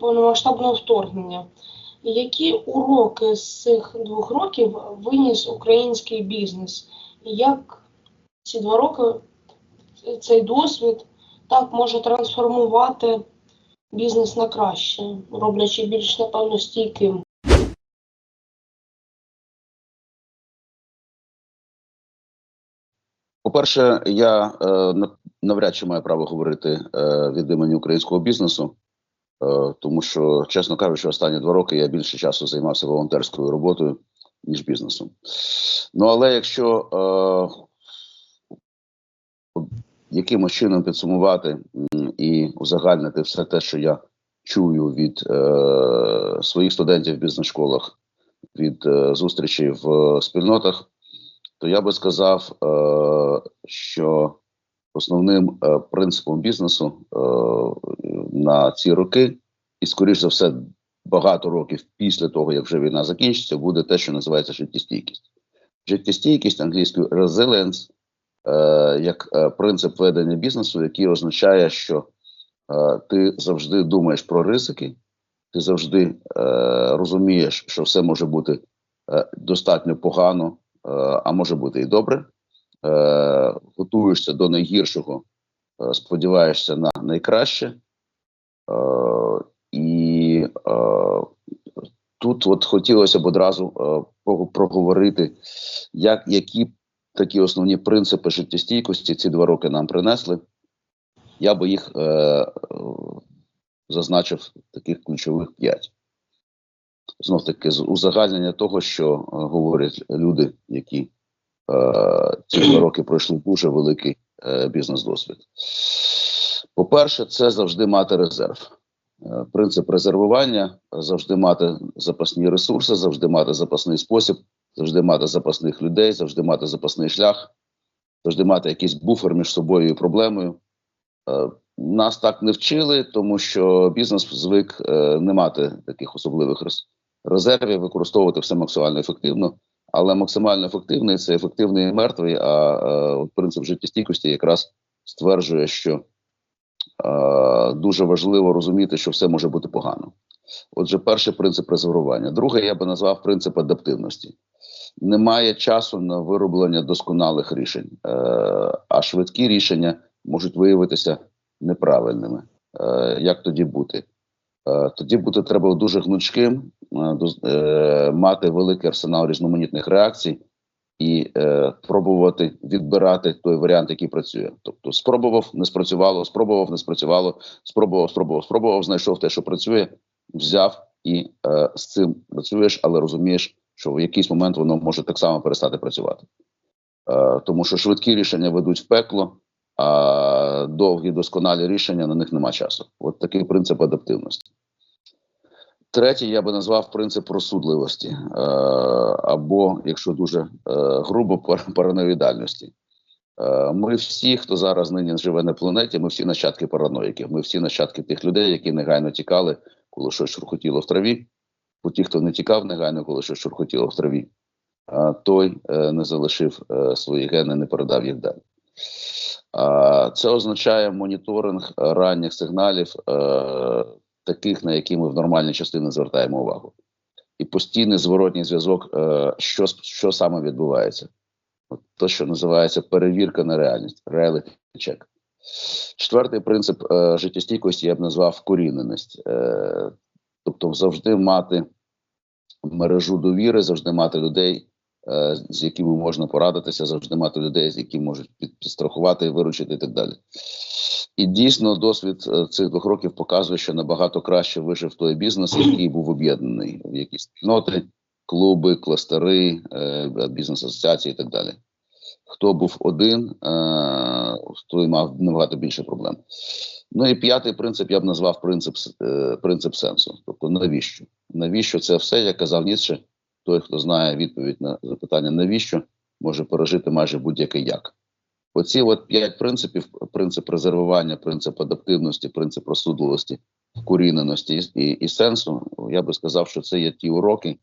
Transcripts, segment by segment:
повномасштабного вторгнення. Які уроки з цих двох років виніс український бізнес? І як ці два роки цей досвід так може трансформувати бізнес на краще, роблячи більш напевно стійким? По-перше, я е, навряд чи маю право говорити е, від імені українського бізнесу, тому що, чесно кажучи, останні два роки я більше часу займався волонтерською роботою, ніж бізнесом. Ну але якщо е, якимось чином підсумувати і узагальнити все те, що я чую від е, своїх студентів в бізнес-школах, від е, зустрічей в е, спільнотах, то я би сказав, е, що основним е, принципом бізнесу е, на ці роки, і скоріш за все, багато років після того, як вже війна закінчиться, буде те, що називається життєстійкість. Життєстійкість англійською resilience, е, як е, принцип ведення бізнесу, який означає, що е, ти завжди думаєш про ризики, ти завжди розумієш, що все може бути достатньо погано, а може бути і добре. Готуєшся до найгіршого, сподіваєшся на найкраще. І е, тут от хотілося б одразу е, проговорити, як, які такі основні принципи життєстійкості ці два роки нам принесли. Я би їх е, е, зазначив таких ключових п'ять. Знов таки, з узагальнення того, що е, говорять люди, які е, ці два роки пройшли дуже великий е, бізнес-досвід. По-перше, це завжди мати резерв. Е, принцип резервування завжди мати запасні ресурси, завжди мати запасний спосіб, завжди мати запасних людей, завжди мати запасний шлях, завжди мати якийсь буфер між собою і проблемою. Е, Нас так не вчили, тому що бізнес звик е, не мати таких особливих резервів, використовувати все максимально ефективно. Але максимально ефективний це ефективний і мертвий. А е, от принцип життєстійкості якраз стверджує, що дуже важливо розуміти, що все може бути погано. Отже, перший принцип резервування. Другий я би назвав принцип адаптивності. Немає часу на вироблення досконалих рішень, е, а швидкі рішення можуть виявитися неправильними. Е, як тоді бути? Е, тоді бути треба дуже гнучким, е, е, мати великий арсенал різноманітних реакцій і е, пробувати відбирати той варіант, який працює. Тобто, спробував, не спрацювало, спробував, не спрацювало, спробував, спробував, спробував, знайшов те, що працює, взяв і е, з цим працюєш, але розумієш, що в якийсь момент воно може так само перестати працювати. Е, тому що швидкі рішення ведуть в пекло, а довгі досконалі рішення на них нема часу. От такий принцип адаптивності. Третій я би назвав принцип розсудливості, е, або, якщо дуже е, грубо, пар- параноїдальності. Е, ми всі, хто зараз нині живе на планеті, ми всі нащадки параноїків. Ми всі нащадки тих людей, які негайно тікали, коли щось шурхотіло в траві. Бо ті, хто не тікав негайно, коли щось шурхотіло в траві, той не залишив свої гени, не передав їх далі. Це означає моніторинг ранніх сигналів, таких, на які ми в нормальній частині звертаємо увагу. І постійний зворотній зв'язок, е, що, що саме відбувається. От то, що називається перевірка на реальність, reality check. Четвертий принцип е, життєстійкості я б назвав вкоріненість. Е, тобто завжди мати мережу довіри, завжди мати людей, з якими можна порадитися, завжди мати людей, з які можуть під- підстрахувати, виручити і так далі. І дійсно досвід е, цих двох років показує, що набагато краще вижив той бізнес, який був об'єднаний в якісь спільноти, клуби, кластери, е, бізнес-асоціації і так далі. Хто був один, е, той мав набагато більше проблем. Ну і п'ятий принцип я б назвав принцип, е, принцип сенсу. Тобто, навіщо? Навіщо це все? Як казав Ніцше, той, хто знає відповідь на запитання, навіщо, може пережити майже будь-яке як. Оці от п'ять принципів: принцип резервування, принцип адаптивності, принцип розсудливості, вкоріненості і, і сенсу. Я би сказав, що це є ті уроки,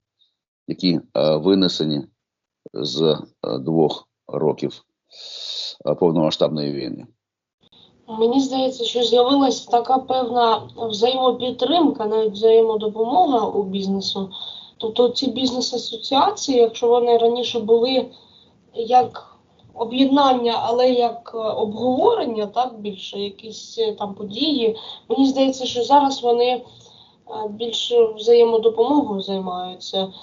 які е, винесені з е, двох років е, повномасштабної війни. Мені здається, що з'явилася така певна взаємопідтримка, навіть взаємодопомога у бізнесу. Тобто ці бізнес-асоціації, якщо вони раніше були як об'єднання, але як е, обговорення, так більше якісь е, там події. Мені здається, що зараз вони е, більше взаємодопомогою займаються.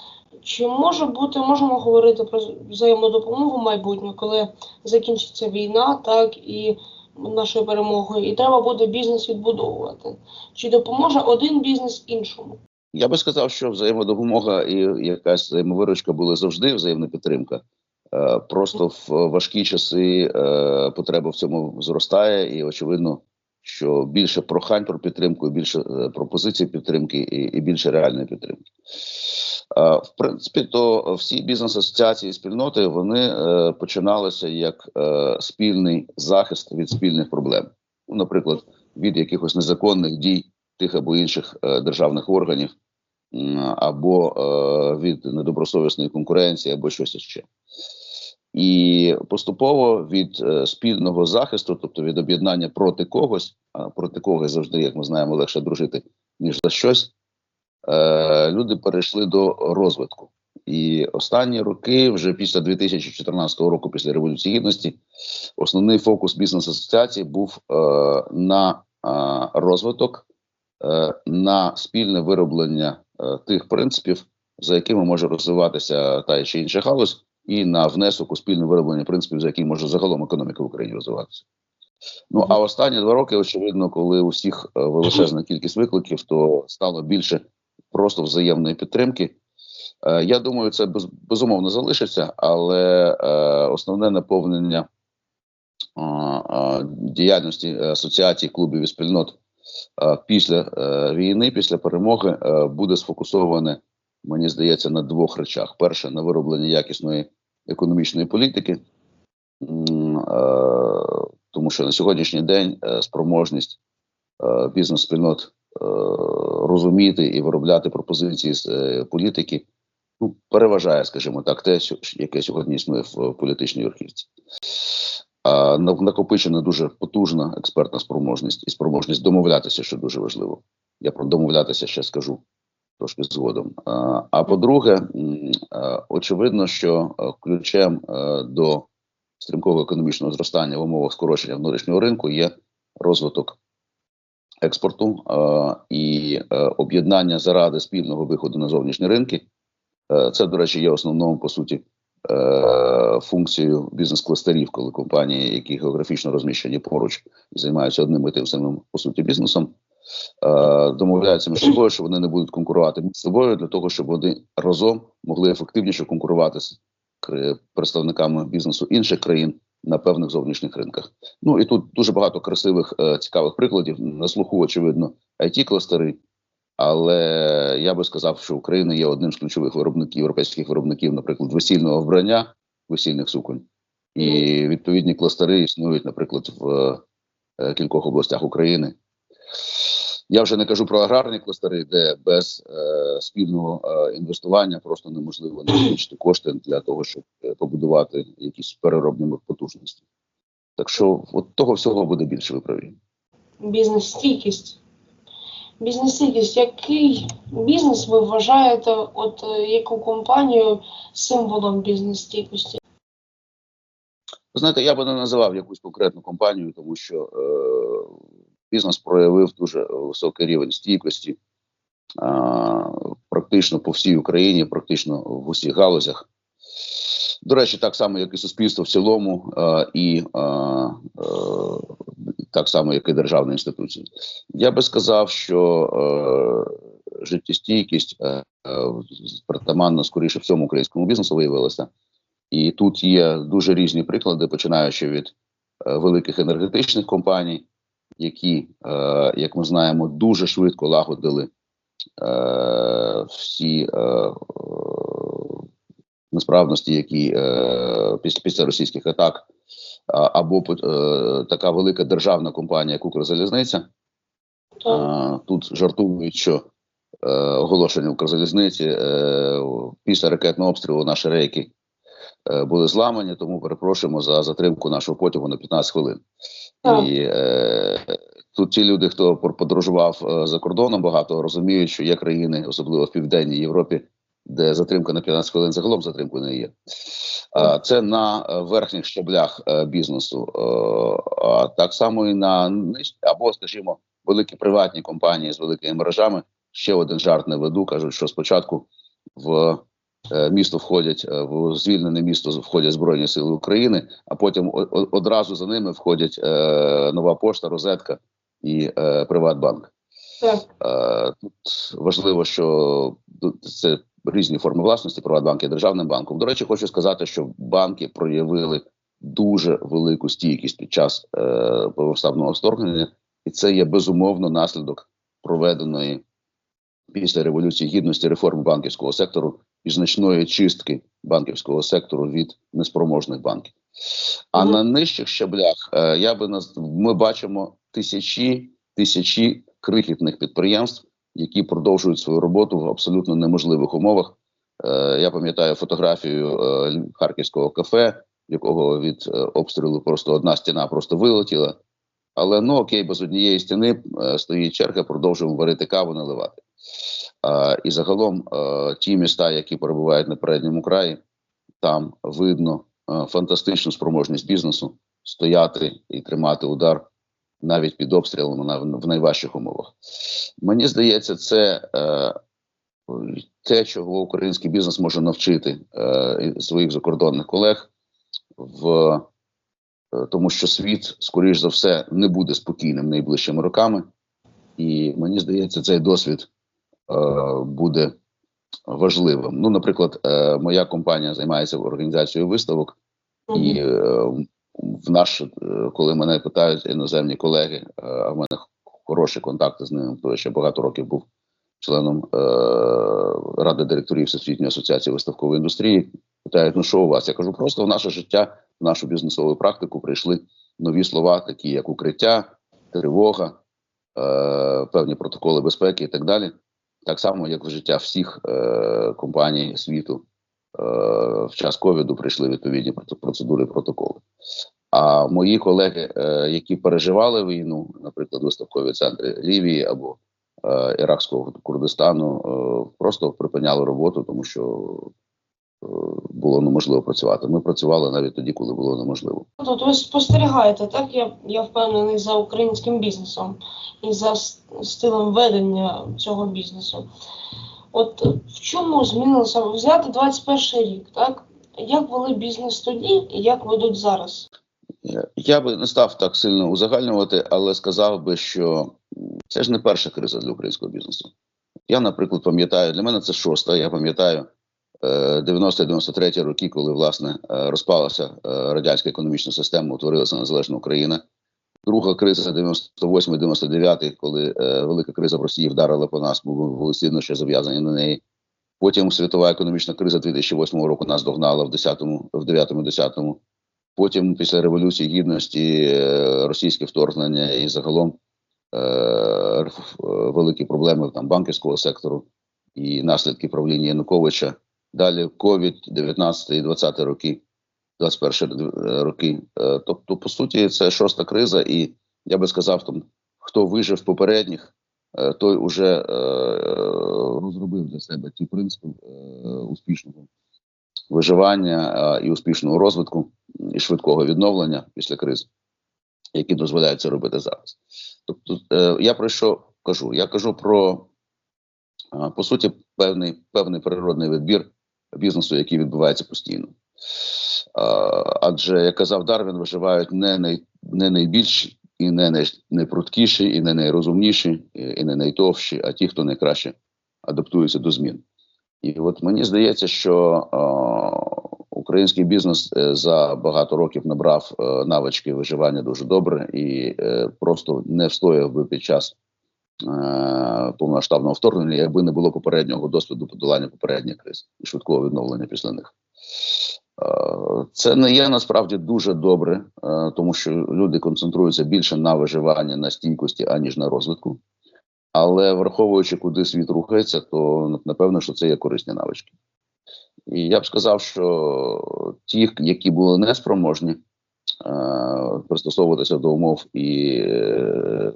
Чи може бути, можемо говорити про взаємодопомогу в майбутньому, коли закінчиться війна, так і нашою перемогою, і треба буде бізнес відбудовувати? Чи допоможе один бізнес іншому? Я би сказав, що взаємодопомога і якась взаємовиручка були завжди взаємна підтримка. Е, Просто в важкі часи е, потреба в цьому зростає, і очевидно, що більше прохань про підтримку, більше е, пропозицій підтримки і, більше реальної підтримки. В принципі, то всі бізнес-асоціації і спільноти вони починалися як спільний захист від спільних проблем. Ну, наприклад, від якихось незаконних дій тих або інших державних органів, або е, від недобросовісної конкуренції, або щось ще. І поступово від е, спільного захисту, тобто від об'єднання проти когось, проти когось завжди, як ми знаємо, легше дружити, ніж за щось, е, люди перейшли до розвитку. І останні роки, вже після 2014 року, після Революції Гідності, основний фокус бізнес-асоціації був е, на розвиток, на спільне вироблення тих принципів, за якими може розвиватися та чи інша галузь, і на внесок у спільне вироблення принципів, за які може загалом економіка в Україні розвиватися. Ну а останні два роки, очевидно, коли у всіх е, величезна кількість викликів, то стало більше просто взаємної підтримки. Е, Я думаю, це безумовно залишиться, але е, основне наповнення е, е, діяльності асоціацій, клубів і спільнот е, після е, війни, після перемоги, е, буде сфокусоване, мені здається, на двох речах: перше на виробленні якісної економічної політики, е, тому що на сьогоднішній день спроможність бізнес-спільнот розуміти і виробляти пропозиції з політики ну, переважає, скажімо так, те, яке сьогодні існує в політичній верхівці. Накопичена дуже потужна експертна спроможність і спроможність домовлятися, що дуже важливо. Я про домовлятися ще скажу трошки згодом. А, по-друге, очевидно, що е, ключем е, до стрімкого економічного зростання в умовах скорочення внутрішнього ринку є розвиток експорту е, і об'єднання заради спільного виходу на зовнішні ринки. Це, до речі, є основною по суті е, функцією бізнес-кластерів, коли компанії, які географічно розміщені поруч, займаються одним і тим самим по суті бізнесом, е, домовляються між собою, що вони не будуть конкурувати між собою для того, щоб вони разом могли ефективніше конкурувати з представниками бізнесу інших країн на певних зовнішніх ринках. Ну і тут дуже багато красивих е, цікавих прикладів. На слуху, очевидно, it кластери але я би сказав, що Україна є одним з ключових виробників європейських виробників, наприклад, весільного вбрання, весільних суконь, і відповідні кластери існують, наприклад, в е, кількох областях України. Я вже не кажу про аграрні кластери, де без е, спільного е, інвестування просто неможливо накопичити кошти для того, щоб е, побудувати якісь переробні потужності. Так що от того всього буде більше виправі. Бізнес-стійкість. Бізнес-стійкість. Який бізнес ви вважаєте, от е, яку компанію символом бізнес-стійкості? Знаєте, я би не називав якусь конкретну компанію, тому що е, бізнес проявив дуже високий рівень стійкості е, практично по всій Україні, практично в усіх галузях. До речі, так само, як і суспільство в цілому, е, і так само, як і державні інституції. Я би сказав, що е, життєстійкість е, е, притаманна скоріше всьому українському бізнесу виявилася. І тут є дуже різні приклади, починаючи від е, великих енергетичних компаній, які, е, як ми знаємо, дуже швидко лагодили е, всі е, е, несправності, які е, після, після російських атак, або е, така велика державна компанія, як Укрзалізниця. Е, Тут жартують, що е, оголошення Укрзалізниці е, після ракетного обстрілу наші рейки е, були зламані, тому перепрошуємо за затримку нашого потягу на 15 хвилин. Так. І е, тут ті люди, хто подорожував за кордоном, багато розуміють, що є країни, особливо в південній Європі, де затримка на 15 хвилин загалом затримку не є. Це на е, верхніх щаблях е, бізнесу, Е, а так само і на або, скажімо, великі приватні компанії з великими мережами. Ще один жарт не веду. кажуть, що спочатку в місто входять в звільнене місто входять Збройні Сили України, а потім одразу за ними входять нова пошта, розетка і Приватбанк. Так. Тут важливо, що це різні форми власності, Приватбанк і державним банком. До речі, хочу сказати, що банки проявили дуже велику стійкість під час е, повномасштабного вторгнення, і це є безумовно наслідок проведеної після революції гідності реформи банківського сектору і значної чистки банківського сектору від неспроможних банків. А Мгм. на нижчих щаблях е, я би наз... ми бачимо тисячі тисячі крихітних підприємств, які продовжують свою роботу в абсолютно неможливих умовах. Е, я пам'ятаю фотографію е, харківського кафе, якого від е, обстрілу просто одна стіна просто вилетіла. Але ну окей, без однієї стіни стоїть черга, продовжуємо варити каву, наливати. І загалом ті міста, які перебувають на передньому краї, там видно фантастичну спроможність бізнесу стояти і тримати удар навіть під обстрілами на, в найважчих умовах. Мені здається, це е, те, чого український бізнес може навчити е, своїх закордонних колег в е, тому, що світ, скоріш за все, не буде спокійним найближчими роками, і мені здається, цей досвід е, буде важливим. Ну, наприклад, е, моя компанія займається організацією виставок, і е, в наш, е, коли мене питають іноземні колеги, е, а в мене хороші контакти з ними, тому що я багато років був членом е, ради директорів Всесвітньої асоціації виставкової індустрії. Питають, ну що у вас? Я кажу, просто в наше життя, в нашу бізнесову практику прийшли нові слова, такі як укриття, тривога, е, певні протоколи безпеки і так далі. Так само, як в життя всіх е, компаній світу е, в час ковіду прийшли відповідні проц- процедури і протоколи. А мої колеги, е, які переживали війну, наприклад, виставкові центри Лівії або е, Іракського Курдистану, е, просто припиняли роботу, тому що було неможливо працювати. Ми працювали навіть тоді, коли було неможливо. Тобто ви спостерігаєте, так? Я, я впевнений за українським бізнесом і за стилем ведення цього бізнесу. От в чому змінилося? Взяти 21 рік, так? Як вели бізнес тоді і як ведуть зараз? Е, Я би не став так сильно узагальнювати, але сказав би, що це ж не перша криза для українського бізнесу. Я, наприклад, пам'ятаю, для мене це шоста. Я пам'ятаю е, 90-93 роки, коли власне е, розпалася е, радянська економічна система, утворилася незалежна Україна. Друга криза 98-99, коли е, велика криза в Росії вдарила по нас, бо були сильно ще зав'язані на неї. Потім світова економічна криза 2008 року нас догнала в 10-му, в 9-му, 10-му. Потім, після Революції Гідності, е, російське вторгнення і загалом е, е, великі проблеми там банківського сектору і наслідки правління Януковича. Далі ковід, 19 і 20 роки, 21 роки. Е, Тобто, по суті, це шоста криза, і я би сказав, там, хто вижив попередніх, е, той уже е, розробив для себе ті принципи е, успішного виживання е, і успішного розвитку і швидкого відновлення після кризи, які дозволяють це робити зараз. Тобто, е, я про що кажу? Я кажу про по суті певний, певний природний відбір бізнесу, який відбувається постійно. Адже, як казав Дарвін, виживають не, най, не найбільші і не най, найпруткіші, і не найрозумніші, і не найтовші, а ті, хто найкраще адаптується до змін. І от мені здається, що е, український бізнес е, за багато років набрав е, навички виживання дуже добре і е, просто не встояв би під час е, повномасштабного вторгнення, якби не було попереднього досвіду подолання попередніх криз і швидкого відновлення після них. Це не є насправді дуже добре, е, тому що люди концентруються більше на виживанні, на стійкості, аніж на розвитку. Але враховуючи, куди світ рухається, то напевно, що це є корисні навички. І я б сказав, що ті, які були неспроможні е, пристосовуватися до умов і е,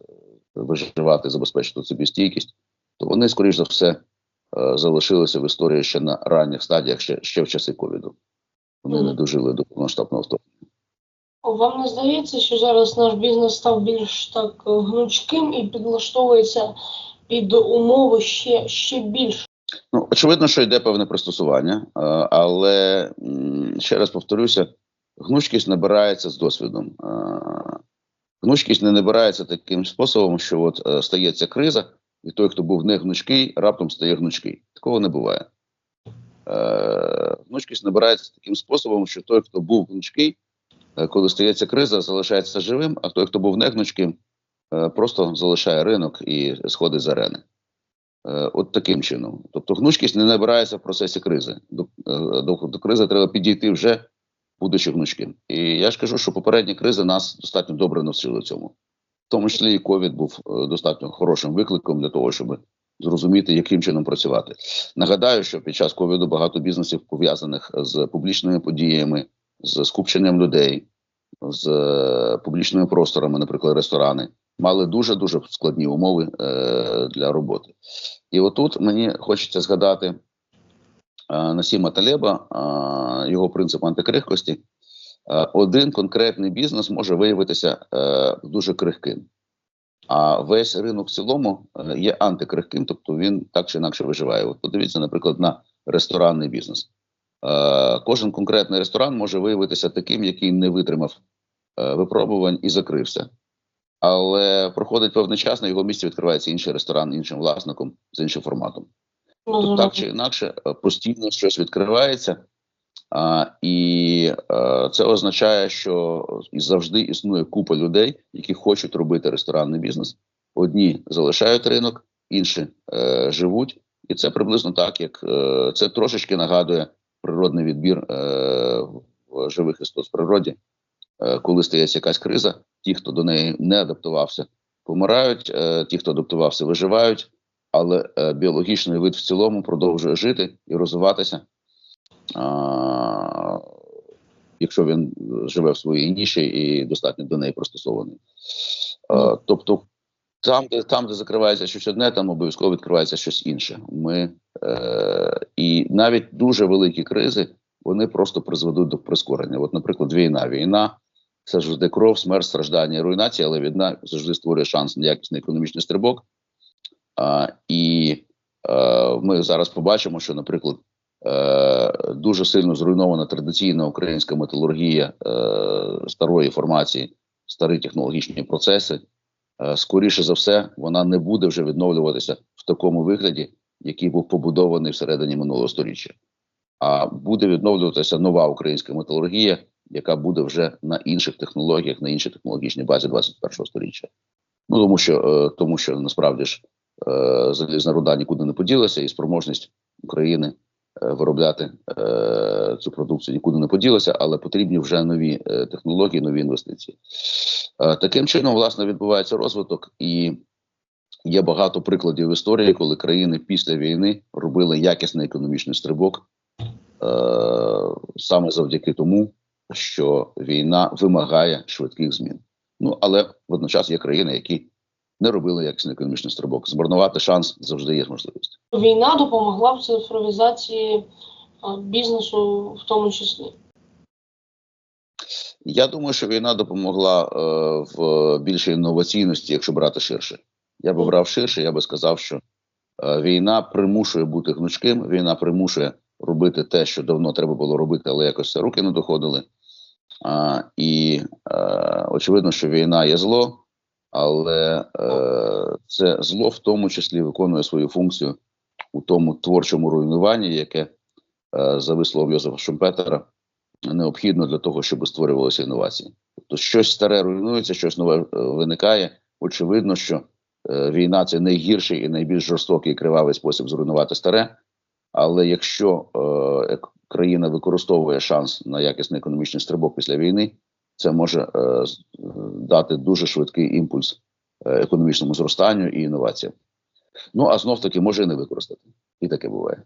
виживати, забезпечити собі стійкість, то вони, скоріш за все, е, залишилися в історії ще на ранніх стадіях, ще, ще в часи ковіду. Вони Мгм. не дожили до повноштабного вторгнення. Вам не здається, що зараз наш бізнес став більш так гнучким і підлаштовується під умови ще, ще більш Ну, очевидно, що йде певне пристосування, але ще раз повторюся: гнучкість набирається з досвідом. Гнучкість не набирається таким способом, що от е, стається криза, і той, хто був не гнучкий, раптом стає гнучкий. Такого не буває. Е, Гнучкість набирається таким способом, що той, хто був гнучкий, коли стається криза, залишається живим, а той, хто був не гнучким, е, просто залишає ринок і сходить з арени. Е, От таким чином. Тобто гнучкість не набирається в процесі кризи. До, е, до, до кризи треба підійти вже, будучи гнучким. І я ж кажу, що попередні кризи нас достатньо добре навчили цьому. В тому числі і ковід був е, достатньо хорошим викликом для того, щоб зрозуміти, яким чином працювати. Нагадаю, що під час ковіду багато бізнесів пов'язаних з публічними подіями, з скупченням людей, з е, публічними просторами, наприклад, ресторани, мали дуже дуже складні умови е, для роботи. І отут мені хочеться згадати е, Насіма Талеба, його принцип антикрихкості. Один конкретний бізнес може виявитися дуже крихким. А весь ринок в цілому є антикрихким, тобто він так чи інакше виживає. От подивіться, наприклад, на ресторанний бізнес. Е, Кожен конкретний ресторан може виявитися таким, який не витримав е, випробувань і закрився. Але проходить певний час, на його місці відкривається інший ресторан іншим власником з іншим форматом. Тобто, так чи інакше, е, постійно щось відкривається, а, і е, це означає, що завжди існує купа людей, які хочуть робити ресторанний бізнес. Одні залишають ринок, інші е, живуть, і це приблизно так, як е, це трошечки нагадує природний відбір е, в живих істот в природі. Е, коли стається якась криза, ті, хто до неї не адаптувався, помирають, е, ті, хто адаптувався, виживають, але біологічний вид в цілому продовжує жити і розвиватися. Якщо він живе в своїй ніші і достатньо до неї пристосований. Тобто, там, де там, де закривається щось одне, там обов'язково відкривається щось інше. Ми е, і навіть дуже великі кризи вони просто призведуть до прискорення. От, наприклад, війна. Війна це завжди кров, смерть, страждання, і руйнація, але війна завжди створює шанс на якісний економічний стрибок. А, і е, ми зараз побачимо, що, наприклад, е, дуже сильно зруйнована традиційна українська металургія е, старої формації, старі технологічні процеси. Е, скоріше за все, вона не буде вже відновлюватися в такому вигляді, який був побудований всередині минулого століття. А буде відновлюватися нова українська металургія, яка буде вже на інших технологіях, на іншій технологічній базі 21 століття. Ну тому що е, тому що насправді ж е, залізна руда нікуди не поділася, і спроможність України виробляти е, цю продукцію нікуди не поділася, але потрібні вже нові е, технології, нові інвестиції. Е, таким чином, власне, відбувається розвиток, і є багато прикладів в історії, коли країни після війни робили якісний економічний стрибок е, саме завдяки тому, що війна вимагає швидких змін. Ну але водночас є країни, які не робили якісний економічний стрибок. Змарнувати шанс завжди є можливість. Війна допомогла в цифровізації бізнесу, в тому числі. Я думаю, що війна допомогла е, в більшій інноваційності, якщо брати ширше. Я би брав ширше, я би сказав, що е, війна примушує бути гнучким, війна примушує робити те, що давно треба було робити, але якось руки не доходили. А, і е, очевидно, що війна є зло, але е, це зло в тому числі виконує свою функцію у тому творчому руйнуванні, яке, е, за висловом Йозефа Шумпетера, необхідно для того, щоб створювалися інновації. Тобто щось старе руйнується, щось нове е, виникає. Очевидно, що е, війна це найгірший і найбільш жорстокий і кривавий спосіб зруйнувати старе. Але якщо е, країна використовує шанс на якісний економічний стрибок після війни, це може е, дати дуже швидкий імпульс е, економічному зростанню і інноваціям. Ну а знов таки може і не використати, і таке буває.